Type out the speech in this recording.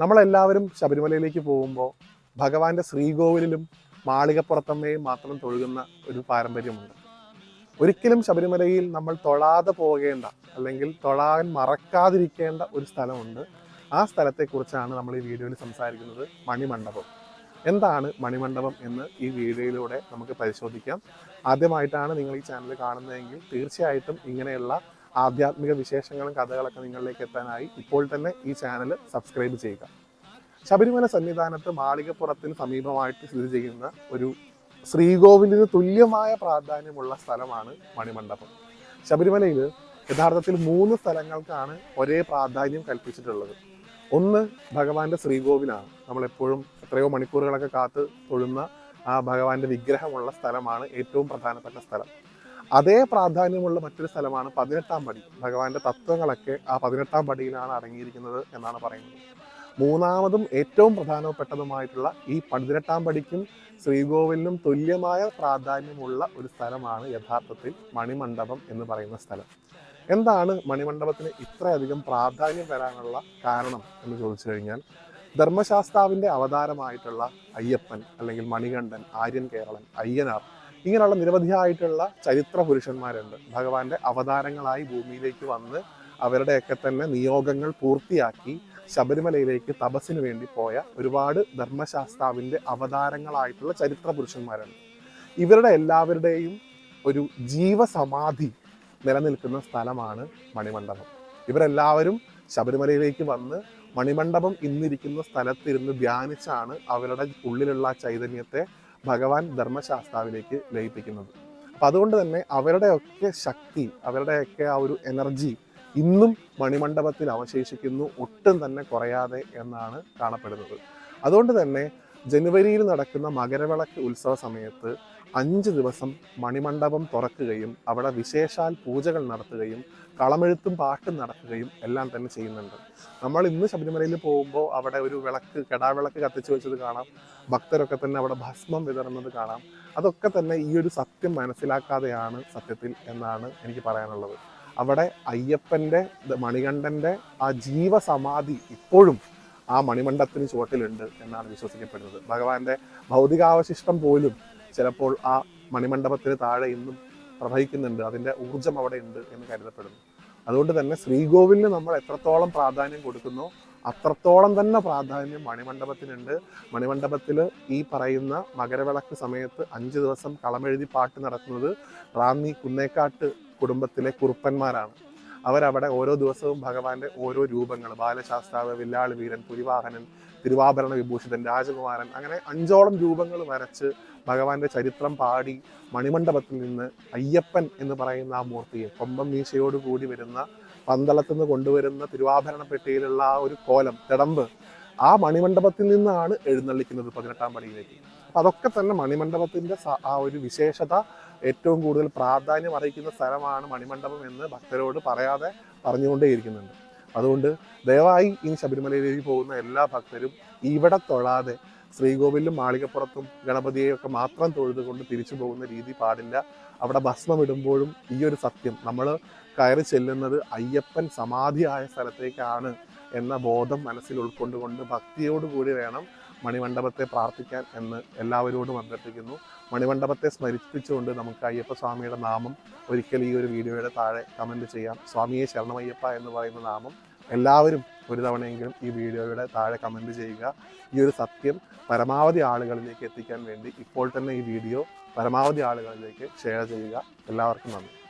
നമ്മളെല്ലാവരും ശബരിമലയിലേക്ക് പോകുമ്പോൾ ഭഗവാന്റെ ശ്രീകോവിലിലും മാളികപ്പുറത്തമ്മയും മാത്രം തൊഴുകുന്ന ഒരു പാരമ്പര്യമുണ്ട്. ഒരിക്കലും ശബരിമലയിൽ നമ്മൾ തൊഴാതെ പോകേണ്ട അല്ലെങ്കിൽ തൊഴാൻ മറക്കാതിരിക്കേണ്ട ഒരു സ്ഥലമുണ്ട്. ആ സ്ഥലത്തെക്കുറിച്ചാണ് നമ്മൾ ഈ വീഡിയോയിൽ സംസാരിക്കുന്നത്. മണിമണ്ഡപം. എന്താണ് മണിമണ്ഡപം എന്ന് ഈ വീഡിയോയിലൂടെ നമുക്ക് പരിശോധിക്കാം. ആദ്യമായിട്ടാണ് നിങ്ങൾ ഈ ചാനൽ കാണുന്നതെങ്കിൽ തീർച്ചയായിട്ടും ഇങ്ങനെയുള്ള ആധ്യാത്മിക വിശേഷങ്ങളും കഥകളൊക്കെ നിങ്ങളിലേക്ക് എത്താനായി ഇപ്പോൾ തന്നെ ഈ ചാനൽ സബ്സ്ക്രൈബ് ചെയ്യുക. ശബരിമല സന്നിധാനത്ത് മാളികപ്പുറത്തിന് സമീപമായിട്ട് സ്ഥിതി ചെയ്യുന്ന ഒരു ശ്രീകോവിലിന് തുല്യമായ പ്രാധാന്യമുള്ള സ്ഥലമാണ് മണിമണ്ഡപം. ശബരിമലയിൽ യഥാർത്ഥത്തിൽ മൂന്ന് സ്ഥലങ്ങൾക്കാണ് ഒരേ പ്രാധാന്യം കൽപ്പിച്ചിട്ടുള്ളത്. ഒന്ന് ഭഗവാന്റെ ശ്രീകോവിലാണ്. നമ്മളെപ്പോഴും എത്രയോ മണിക്കൂറുകളൊക്കെ കാത്ത് തൊഴുന്ന ആ ഭഗവാന്റെ വിഗ്രഹമുള്ള സ്ഥലമാണ് ഏറ്റവും പ്രധാനപ്പെട്ട സ്ഥലം. അതേ പ്രാധാന്യമുള്ള മറ്റൊരു സ്ഥലമാണ് പതിനെട്ടാം പടി. ഭഗവാന്റെ തത്വങ്ങളൊക്കെ ആ പതിനെട്ടാം പടിയിലാണ് അടങ്ങിയിരിക്കുന്നത് എന്നാണ് പറയുന്നത്. മൂന്നാമതും ഏറ്റവും പ്രധാനപ്പെട്ടതുമായിട്ടുള്ള ഈ പതിനെട്ടാം പടിക്കും ശ്രീകോവിലിനും തുല്യമായ പ്രാധാന്യമുള്ള ഒരു സ്ഥലമാണ് യഥാർത്ഥത്തിൽ മണിമണ്ഡപം എന്ന് പറയുന്ന സ്ഥലം. എന്താണ് മണിമണ്ഡപത്തിന് ഇത്രയധികം പ്രാധാന്യം വരാനുള്ള കാരണം എന്ന് ചോദിച്ചു കഴിഞ്ഞാൽ ധർമ്മശാസ്താവിന്റെ അവതാരമായിട്ടുള്ള അയ്യപ്പൻ അല്ലെങ്കിൽ മണികണ്ഠൻ ആര്യൻ കേരളൻ അയ്യനാർ ഇങ്ങനെയുള്ള നിരവധിയായിട്ടുള്ള ചരിത്ര പുരുഷന്മാരുണ്ട് ഭഗവാന്റെ അവതാരങ്ങളായി ഭൂമിയിലേക്ക് വന്ന് അവരുടെയൊക്കെ തന്നെ നിയോഗങ്ങൾ പൂർത്തിയാക്കി ശബരിമലയിലേക്ക് തപസ്സിന് വേണ്ടി പോയ ഒരുപാട് ധർമ്മശാസ്താവിന്റെ അവതാരങ്ങളായിട്ടുള്ള ചരിത്ര പുരുഷന്മാരുണ്ട് ഇവരുടെ എല്ലാവരുടെയും ഒരു ജീവസമാധി നിലനിൽക്കുന്ന സ്ഥലമാണ് മണിമണ്ഡപം. ഇവരെല്ലാവരും ശബരിമലയിലേക്ക് വന്ന് മണിമണ്ഡപം ഇന്നിരിക്കുന്ന സ്ഥലത്തിരുന്ന് ധ്യാനിച്ചാണ് അവരുടെ ഉള്ളിലുള്ള ചൈതന്യത്തെ ഭഗവാൻ ധർമ്മശാസ്താവിലേക്ക് ലയിപ്പിക്കുന്നത്. അപ്പം അതുകൊണ്ട് തന്നെ അവരുടെയൊക്കെ ശക്തി അവരുടെയൊക്കെ ആ ഒരു എനർജി ഇന്നും മണിമണ്ഡപത്തിൽ അവശേഷിക്കുന്നു. ഒട്ടും തന്നെ കുറയാതെ എന്നാണ് കാണപ്പെടുന്നത്. അതുകൊണ്ട് തന്നെ ജനുവരിയിൽ നടക്കുന്ന മകരവിളക്ക് ഉത്സവ സമയത്ത് അഞ്ച് ദിവസം മണിമണ്ഡപം തുറക്കുകയും അവിടെ വിശേഷാൽ പൂജകൾ നടത്തുകയും കളമെഴുത്തും പാട്ടും നടക്കുകയും എല്ലാം തന്നെ ചെയ്യുന്നുണ്ട്. നമ്മൾ ഇന്ന് ശബരിമലയിൽ പോകുമ്പോൾ അവിടെ ഒരു വിളക്ക് കെടാവിളക്ക് കത്തിച്ചു വെച്ചത് കാണാം. ഭക്തരൊക്കെ തന്നെ അവിടെ ഭസ്മം വിതറുന്നത് കാണാം. അതൊക്കെ തന്നെ ഈ ഒരു സത്യം മനസ്സിലാക്കാതെയാണ് സത്യത്തിൽ എന്നാണ് എനിക്ക് പറയാനുള്ളത്. അവിടെ അയ്യപ്പന്റെ മണികണ്ഠന്റെ ആ ജീവസമാധി ഇപ്പോഴും ആ മണിമണ്ഡത്തിന് ചുവട്ടിലുണ്ട് എന്നാണ് വിശ്വസിക്കപ്പെടുന്നത്. ഭഗവാന്റെ ഭൗതികാവശിഷ്ടം പോലും ചിലപ്പോൾ ആ മണിമണ്ഡപത്തിന് താഴെ ഇന്നും പ്രവഹിക്കുന്നുണ്ട്. അതിന്റെ ഊർജം അവിടെ ഉണ്ട് എന്ന് കരുതപ്പെടുന്നു. അതുകൊണ്ട് തന്നെ ശ്രീകോവിലിന് നമ്മൾ എത്രത്തോളം പ്രാധാന്യം കൊടുക്കുന്നു അത്രത്തോളം തന്നെ പ്രാധാന്യം മണിമണ്ഡപത്തിനുണ്ട്. മണിമണ്ഡപത്തിൽ ഈ പറയുന്ന മകരവിളക്ക് സമയത്ത് അഞ്ച് ദിവസം കളമെഴുതി പാട്ട് നടത്തുന്നത് റാന്നി കുന്നേക്കാട്ട് കുടുംബത്തിലെ കുറുപ്പന്മാരാണ്. അവരവിടെ ഓരോ ദിവസവും ഭഗവാന്റെ ഓരോ രൂപങ്ങൾ ബാലശാസ്താവ് വില്ലാളി വീരൻ പുലിവാഹനൻ തിരുവാഭരണ വിഭൂഷിതൻ രാജകുമാരൻ അങ്ങനെ അഞ്ചോളം രൂപങ്ങൾ വരച്ച് ഭഗവാന്റെ ചരിത്രം പാടി മണിമണ്ഡപത്തിൽ നിന്ന് അയ്യപ്പൻ എന്ന് പറയുന്ന ആ മൂർത്തിയെ കൊമ്പം മീശയോട് കൂടി വരുന്ന പന്തളത്തു നിന്ന് കൊണ്ടുവരുന്ന തിരുവാഭരണ പെട്ടിയിലുള്ള ആ ഒരു കോലം തിടമ്പ് ആ മണിമണ്ഡപത്തിൽ നിന്നാണ് എഴുന്നള്ളിക്കുന്നത് പതിനെട്ടാം പടിയിലേക്ക്. അതൊക്കെ തന്നെ മണിമണ്ഡപത്തിന്റെ ആ ഒരു വിശേഷത ഏറ്റവും കൂടുതൽ പ്രാധാന്യം അറിയിക്കുന്ന സ്ഥലമാണ് മണിമണ്ഡപം എന്ന് ഭക്തരോട് പറയാതെ പറഞ്ഞുകൊണ്ടേയിരിക്കുന്നുണ്ട് അതുകൊണ്ട് ദയവായി ഇനി ശബരിമലയിലേക്ക് പോകുന്ന എല്ലാ ഭക്തരും ഇവിടെ തൊഴാതെ ശ്രീകോവിലും മാളികപ്പുറത്തും ഗണപതിയെയൊക്കെ മാത്രം തൊഴുതുകൊണ്ട് തിരിച്ചു പോകുന്ന രീതി പാടില്ല. അവിടെ ഭസ്മം ഇടുമ്പോഴും ഈ ഒരു സത്യം. നമ്മൾ കയറി ചെല്ലുന്നത് അയ്യപ്പൻ സമാധിയായ സ്ഥലത്തേക്കാണ് എന്ന ബോധം മനസ്സിൽ ഉൾക്കൊണ്ടുകൊണ്ട് ഭക്തിയോടുകൂടി വേണം മണിമണ്ഡപത്തെ പ്രാർത്ഥിക്കാൻ എന്ന് എല്ലാവരോടും അഭ്യർത്ഥിക്കുന്നു. മണിമണ്ഡപത്തെ സ്മരിപ്പിച്ചുകൊണ്ട് നമുക്ക് അയ്യപ്പ സ്വാമിയുടെ നാമം ഒരിക്കൽ ഈ ഒരു വീഡിയോയുടെ താഴെ കമന്റ് ചെയ്യാം. സ്വാമിയെ ശരണമയ്യപ്പ എന്ന് പറയുന്ന നാമം എല്ലാവരും ഒരു തവണയെങ്കിലും ഈ വീഡിയോയുടെ താഴെ കമന്റ് ചെയ്യുക. ഈ ഒരു സത്യം പരമാവധി ആളുകളിലേക്ക് എത്തിക്കാൻ വേണ്ടി ഇപ്പോൾ തന്നെ ഈ വീഡിയോ പരമാവധി ആളുകളിലേക്ക് ഷെയർ ചെയ്യുക. എല്ലാവർക്കും നന്ദി.